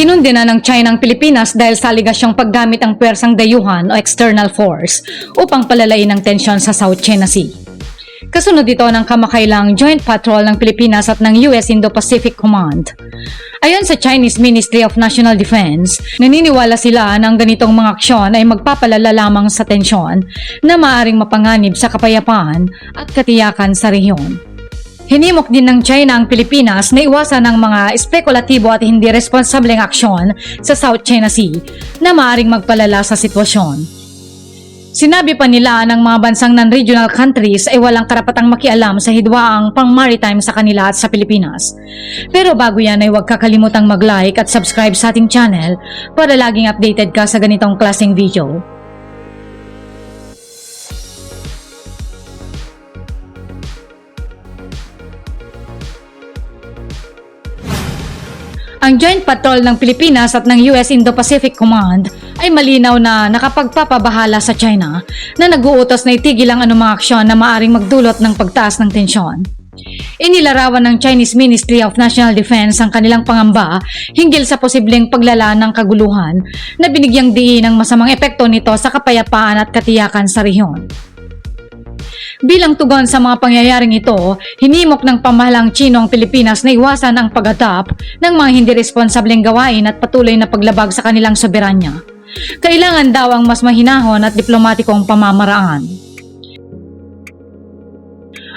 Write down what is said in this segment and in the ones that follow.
Kinundi na ng China ang Pilipinas dahil sa aligasyong paggamit ang pwersang dayuhan o external force upang palalain ang tensyon sa South China Sea. Kasunod ito ng kamakailang joint patrol ng Pilipinas at ng US Indo-Pacific Command. Ayon sa Chinese Ministry of National Defense, naniniwala sila na ang ganitong mga aksyon ay magpapalala lamang sa tensyon na maaring mapanganib sa kapayapaan at katiyakan sa rehiyon. Hinimok din ng China ang Pilipinas na iwasan ang mga espekulatibo at hindi responsableng aksyon sa South China Sea na maaring magpalala sa sitwasyon. Sinabi pa nila ng mga bansang non-regional countries ay walang karapatang makialam sa hidwaang pang-maritime sa kanila at sa Pilipinas. Pero bago yan ay huwag kakalimutang mag-like at subscribe sa ating channel para laging updated ka sa ganitong klaseng video. Ang Joint Patrol ng Pilipinas at ng US Indo-Pacific Command ay malinaw na nakapagpapabahala sa China na nag-uutos na itigil ang anumang aksyon na maaring magdulot ng pagtaas ng tensyon. Inilarawan ng Chinese Ministry of National Defense ang kanilang pangamba hinggil sa posibleng paglala ng kaguluhan na binigyang diin ng masamang epekto nito sa kapayapaan at katiyakan sa rehiyon. Bilang tugon sa mga pangyayaring ito, hinimok ng pamahalang Chino ang Pilipinas na iwasan ang pag-adapt ng mga hindi responsableng gawain at patuloy na paglabag sa kanilang soberanya. Kailangan daw ang mas mahinahon at diplomatikong pamamaraan.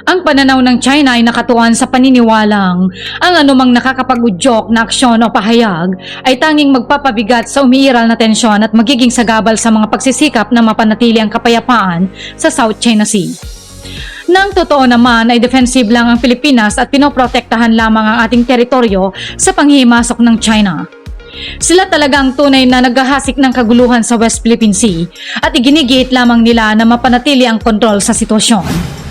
Ang pananaw ng China ay nakatuan sa paniniwalang ang anumang nakakapag-udyok na aksyon o pahayag ay tanging magpapabigat sa umiiral na tensyon at magiging sagabal sa mga pagsisikap na mapanatili ang kapayapaan sa South China Sea. Nang totoo naman ay defensive lang ang Pilipinas at pinoprotektahan lamang ang ating teritoryo sa panghihimasok ng China. Sila talaga ang tunay na naghahasik ng kaguluhan sa West Philippine Sea at iginigiit lamang nila na mapanatili ang kontrol sa sitwasyon.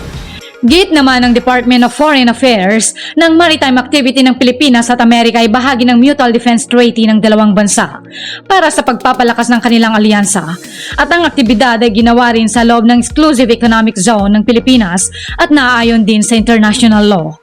Gate naman ng Department of Foreign Affairs ng maritime activity ng Pilipinas at Amerika ay bahagi ng Mutual Defense Treaty ng dalawang bansa para sa pagpapalakas ng kanilang alyansa. At ang aktibidad ay ginawa rin sa loob ng Exclusive Economic Zone ng Pilipinas at naaayon din sa international law.